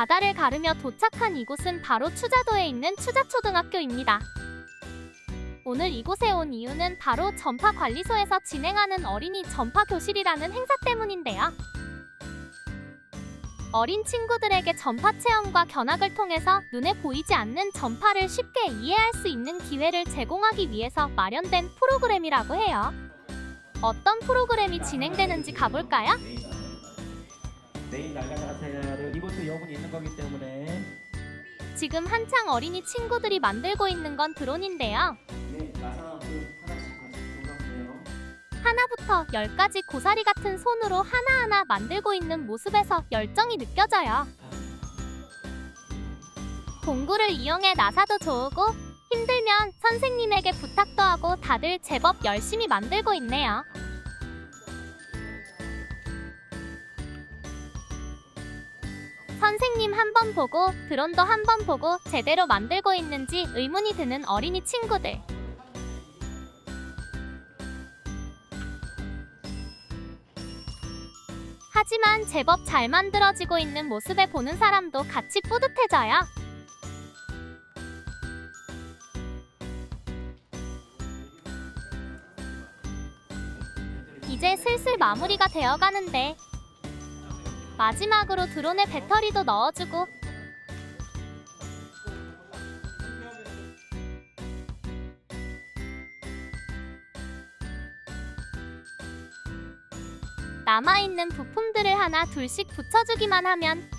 바다를 가르며 도착한 이곳은 바로 추자도에 있는 추자초등학교입니다. 오늘 이곳에 온 이유는 바로 전파관리소에서 진행하는 어린이 전파교실이라는 행사 때문인데요. 어린 친구들에게 전파 체험과 견학을 통해서 눈에 보이지 않는 전파를 쉽게 이해할 수 있는 기회를 제공하기 위해서 마련된 프로그램이라고 해요. 어떤 프로그램이 진행되는지 가볼까요? 내일 날아가세요를 이곳도 여분이 있는 거기 때문에 지금 한창 어린이 친구들이 만들고 있는 건 드론인데요. 네 나사함을 하나씩 같이 조각해요. 하나부터 열까지 고사리 같은 손으로 하나하나 만들고 있는 모습에서 열정이 느껴져요. 공구를 이용해 나사도 좋고 힘들면 선생님에게 부탁도 하고 다들 제법 열심히 만들고 있네요. 선생님 한 번 보고 드론도 한 번 보고 제대로 만들고 있는지 의문이 드는 어린이 친구들. 하지만 제법 잘 만들어지고 있는 모습에 보는 사람도 같이 뿌듯해져요. 이제 슬슬 마무리가 되어 가는데 마지막으로 드론에 배터리도 넣어주고 남아있는 부품들을 하나 둘씩 붙여주기만 하면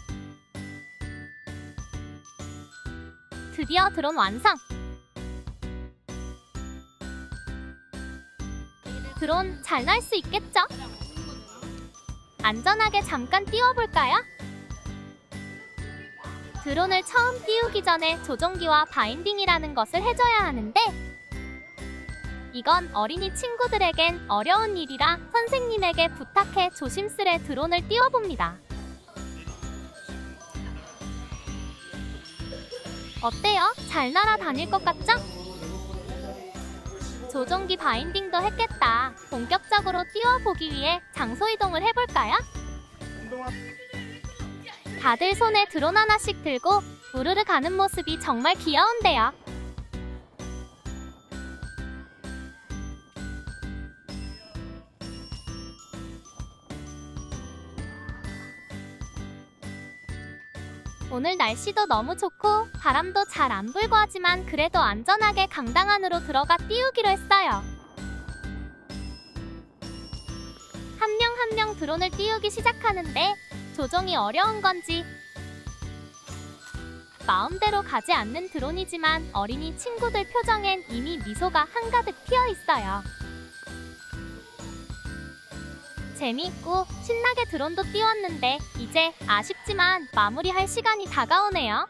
드디어 드론 완성! 드론 잘 날 수 있겠죠? 안전하게 잠깐 띄워볼까요? 드론을 처음 띄우기 전에 조종기와 바인딩이라는 것을 해줘야 하는데 이건 어린이 친구들에겐 어려운 일이라 선생님에게 부탁해 조심스레 드론을 띄워봅니다. 어때요? 잘 날아다닐 것 같죠? 조종기 바인딩도 했겠다. 본격적으로 띄워보기 위해 장소 이동을 해볼까요? 다들 손에 드론 하나씩 들고 우르르 가는 모습이 정말 귀여운데요. 오늘 날씨도 너무 좋고 바람도 잘 안 불고 하지만 그래도 안전하게 강당 안으로 들어가 띄우기로 했어요. 한 명 한 명 드론을 띄우기 시작하는데 조종이 어려운 건지 마음대로 가지 않는 드론이지만 어린이 친구들 표정엔 이미 미소가 한가득 피어 있어요. 재미있고 신나게 드론도 띄웠는데 이제 아쉽 지만 마무리할 시간이 다가오네요.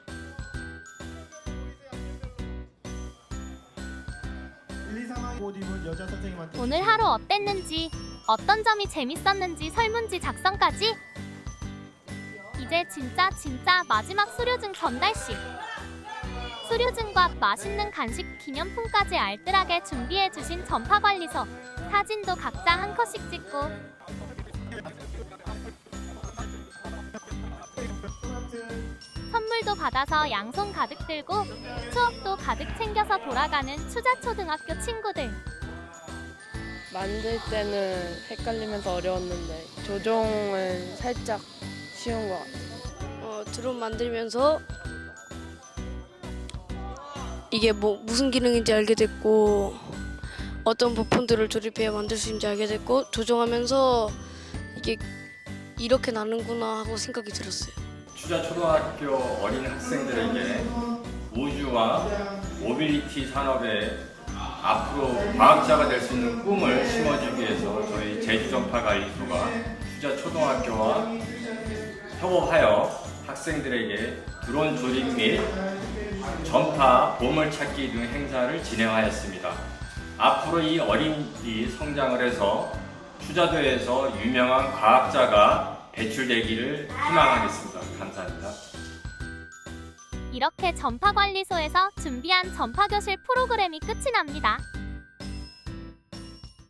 오늘 하루 어땠는지, 어떤 점이 재밌었는지 설문지 작성까지. 이제 진짜 진짜 마지막 수료증 전달식. 수료증과 맛있는 간식 기념품까지 알뜰하게 준비해 주신 전파관리소. 사진도 각자 한 컷씩 찍고 선물도 받아서 양손 가득 들고 추억도 가득 챙겨서 돌아가는 추자초등학교 친구들. 만들 때는 헷갈리면서 어려웠는데 조종은 살짝 쉬운 것 같아요. 어, 드론 만들면서 이게 뭐 무슨 기능인지 알게 됐고 어떤 부품들을 조립해 만들 수 있는지 알게 됐고 조종하면서 이게 이렇게 나는구나 하고 생각이 들었어요. 추자 초등학교 어린 학생들에게 우주와 모빌리티 산업에 앞으로 과학자가 될 수 있는 꿈을 심어주기 위해서 저희 제주전파관리소가 추자 초등학교와 협업하여 학생들에게 드론 조립 및 전파 보물 찾기 등 행사를 진행하였습니다. 앞으로 이 어린이 성장을 해서 추자도에서 유명한 과학자가 배출되기를 희망하겠습니다. 감사합니다. 이렇게 전파관리소에서 준비한 전파교실 프로그램이 끝이 납니다.